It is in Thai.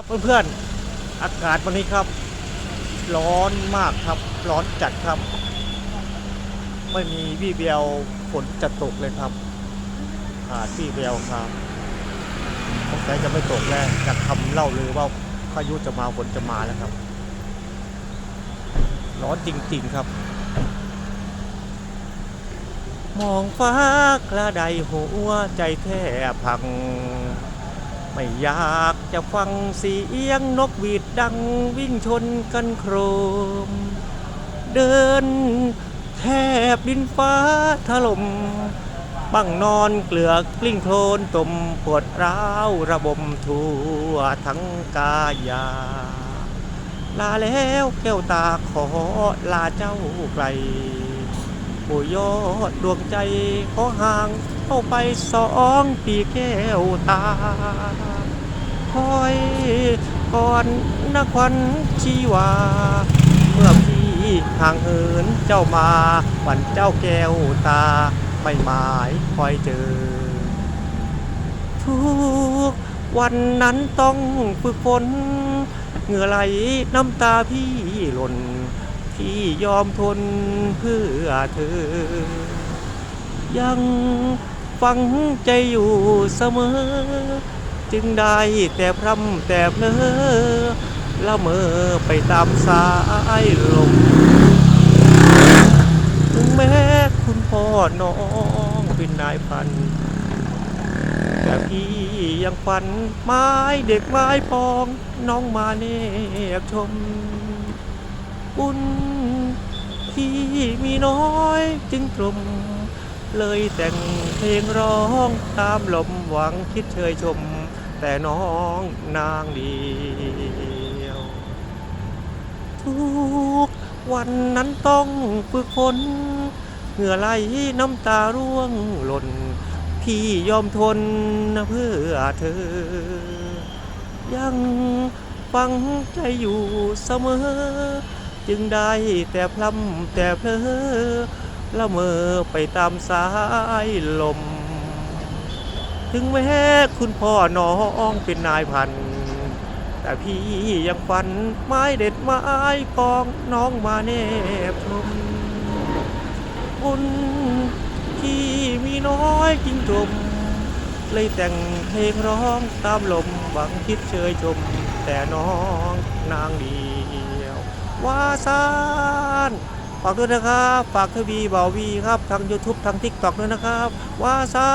ครับเพื่อนๆ อากาศวันนี้ครับ ร้อนมากครับ ร้อนจัดครับ ไม่มีวี่แววฝนจะตกเลยครับขาดวี่แววครับสงสัยจะไม่ตกแล้วจากคำเล่าเลยว่าพายุจะมาฝนจะมาแล้วครับ ร้อนจริงๆครับ มองฟ้ากระไดหัวใจแทบพัง ไม่อยากจะฟังเสียงนกหวีดดังวิ่งชนกันโครม เดินแทบดินฟ้าถล่มบังนอนเกลือกกลิ้งโคลนตมปวดร้าวระบมทั่วทั้งกายา ลาแล้วแก้วตาขอลาเจ้าไกลโอยอดดวงใจขอห่าง เข้าไปสองปีแก้วตาคอยก่อนนควันชีวา เมื่อพี่ห่างเหินเจ้ามาวันเจ้าแก้วตาไม่หมายคอยเจอ ทุกวันนั้นต้องฝึกฝนเหงื่อไหลน้ำตาพี่หล่น พี่ยอมทนเพื่อเธอ ยัง ฟังใจอยู่เสมอ จึงได้แต่พร่ำแต่เพลอละเมอไปตามสายลม ถึงแม้คุณพ่อน้องเป็นนายพัน แต่พี่ยังฝันไม้เด็กไม้ปองน้องมาเนบชมบุญที่มีน้อยจึงกลม เลยแต่งเพลงร้องตามลมหวังคิดเชยชม แต่น้องนางเดียว ทุกวันนั้นต้องฝึกฝนเหงื่อไหลน้ำตาร่วงหล่น พี่ยอมทนเพื่อเธอ ยังฟังใจอยู่เสมอ จึงได้แต่พร่ำแต่เพลอ ละเมอไปตามสายลม ถึงแม้คุณพ่อน้องเป็นนายพัน แต่พี่ยังฝันไม้เด็ดไม้กองน้องมาแนบชมบุญที่มีน้อยจริงจม เลยแต่งเพลงร้องตามลมหวังคิดเชยชม แต่น้องนางเดียวว่าซาน ฝากด้วยนะครับ ฝากทวีบ่าววีครับทาง YouTube ทาง TikTok ด้วยนะครับ ว่าซา